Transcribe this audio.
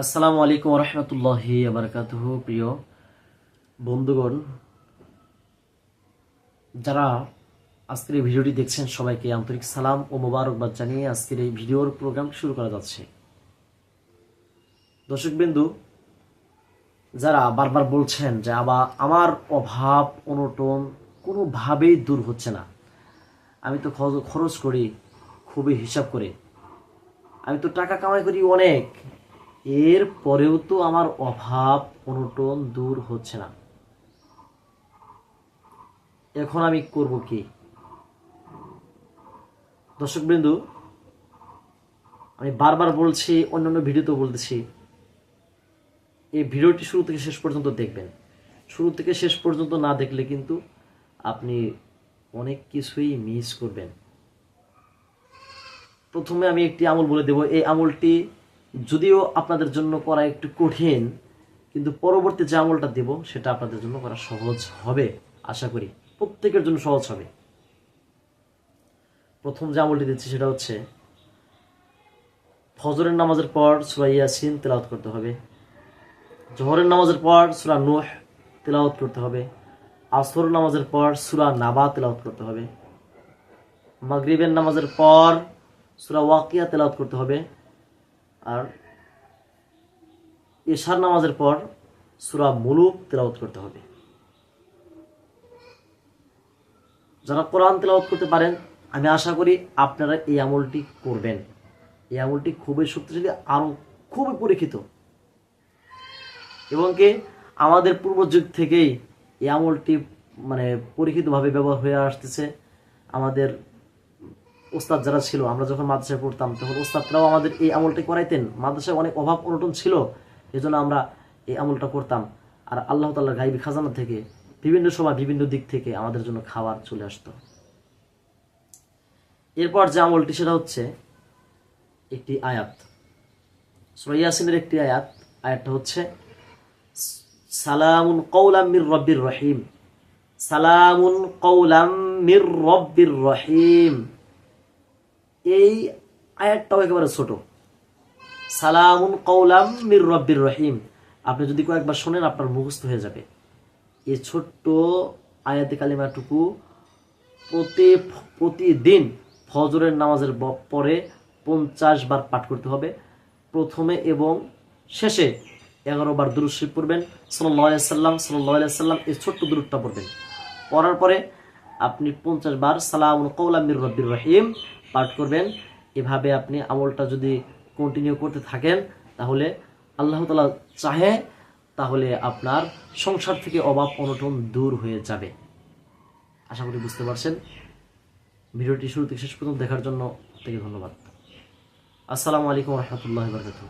আসসালামু আলাইকুম রহমতুল্লাহি আবরকাতুহ, প্রিয় বন্ধুগণ। যারা আজকের এই ভিডিওটি দেখছেন, সবাইকে আন্তরিক সালাম ও মোবারকবাদ জানিয়ে আজকের এই ভিডিওর প্রোগ্রাম শুরু করা যাচ্ছে। দর্শকবিন্দু, যারা বারবার বলছেন যে আবার আমার অভাব, অনটন কোনোভাবেই দূর হচ্ছে না। আমি তো খরচ করি, খুবই হিসাব করে। আমি তো টাকা কামাই করি অনেক এর পরেও তো আমার অভাব অনটন দূর হচ্ছে না। এখন আমি করব কি? দর্শকবৃন্দু, আমি বারবার বলছি, অন্যান্য ভিডিওতেও বলতেছি। এই ভিডিওটি শুরু থেকে শেষ পর্যন্ত দেখবেন। শুরু থেকে শেষ পর্যন্ত না দেখলে কিন্তু আপনি অনেক কিছুই মিস করবেন। প্রথমে আমি একটি আমল বলে দেব। এই আমলটি যদিও আপনাদের জন্য করা একটু কঠিন, কিন্তু পরবর্তী যে আমলটা দেব, সেটা আপনাদের জন্য করা সহজ হবে, আশা করি। প্রত্যেকের জন্য সহজ হবে। প্রথম যে আমলটি দিচ্ছি সেটা হচ্ছে, ফজরের নামাজের পর সুরা ইয়াসিন তেলাওয়াত করতে হবে। জহরের নামাজের পর সুরা নুহ তেলাওয়াত করতে হবে। আসর নামাজের পর সুরা নাবা তেলাওয়াত করতে হবে। মাগরিবের নামাজের পর সুরা ওয়াকিয়া তেলাওয়াত করতে হবে। আর এশার নামাজের পর সুরা মুলুক তেলাওয়াত করতে হবে। যারা কোরআন তেলাওয়াত করতে পারেন, আমি আশা করি আপনারা এই আমলটি করবেন। এই আমলটি খুবই শক্তিশালী আরও খুবই পরীক্ষিত। এবং কি আমাদের পূর্বযুগ থেকেই এই আমলটি মানে পরীক্ষিতভাবে ব্যবহার হয়ে আসতেছে। আমাদের ওস্তাদ যারা ছিল, আমরা যখন মাদ্রাসায় পড়তাম, তখন ওস্তাদরাও আমাদের এই আমলটি করাইতেন। মাদ্রাসায় অনেক অভাব অনটন ছিল, এজন্য আমরা এই আমলটা করতাম। আর আল্লাহ তাল্লাহ গাইবি খাজানা থেকে, বিভিন্ন সময় বিভিন্ন দিক থেকে আমাদের জন্য খাবার চলে আসতো। এরপর যে আমলটি, সেটা হচ্ছে একটি আয়াত। সুরাইয়াসিনের একটি আয়াত। আয়াতটা হচ্ছে, সালামুন কৌলাম মির রব্বির রহিম। সালামুন কৌলাম মির রব্বির রহিম। এই আয়াতটাও একেবারে ছোট। সালামুন কৌলাম মির রব্বির রহিম। আপনি যদি কয়েকবার শোনেন, আপনার মুখস্থ হয়ে যাবে। এই ছোট্ট আয়াতে কালিমাটুকু প্রতি প্রতিদিন ফজরের নামাজের পরে পঞ্চাশ বার পাঠ করতে হবে। প্রথমে এবং শেষে এগারো বার দুরুশরীফ পড়বেন। সাল্লাহ সাল্লাম সাল্লাহ সাল্লাম এই ছোট্ট দূরটা পড়বেন। পড়ার পরে আপনি পঞ্চাশ বার সালাম কৌলামির রব্বির রহিম পাঠ করবেন। এভাবে আপনি আমলটা যদি কন্টিনিউ করতে থাকেন, তাহলে আল্লাহ তালা চাহে, তাহলে আপনার সংসার থেকে অভাব অনটন দূর হয়ে যাবে। আশা করি বুঝতে পারছেন। ভিডিওটি শুরু থেকে শেষ পর্যন্ত দেখার জন্য থেকে ধন্যবাদ। আসসালামু আলাইকুম রহমতুল্লাহ বরকাত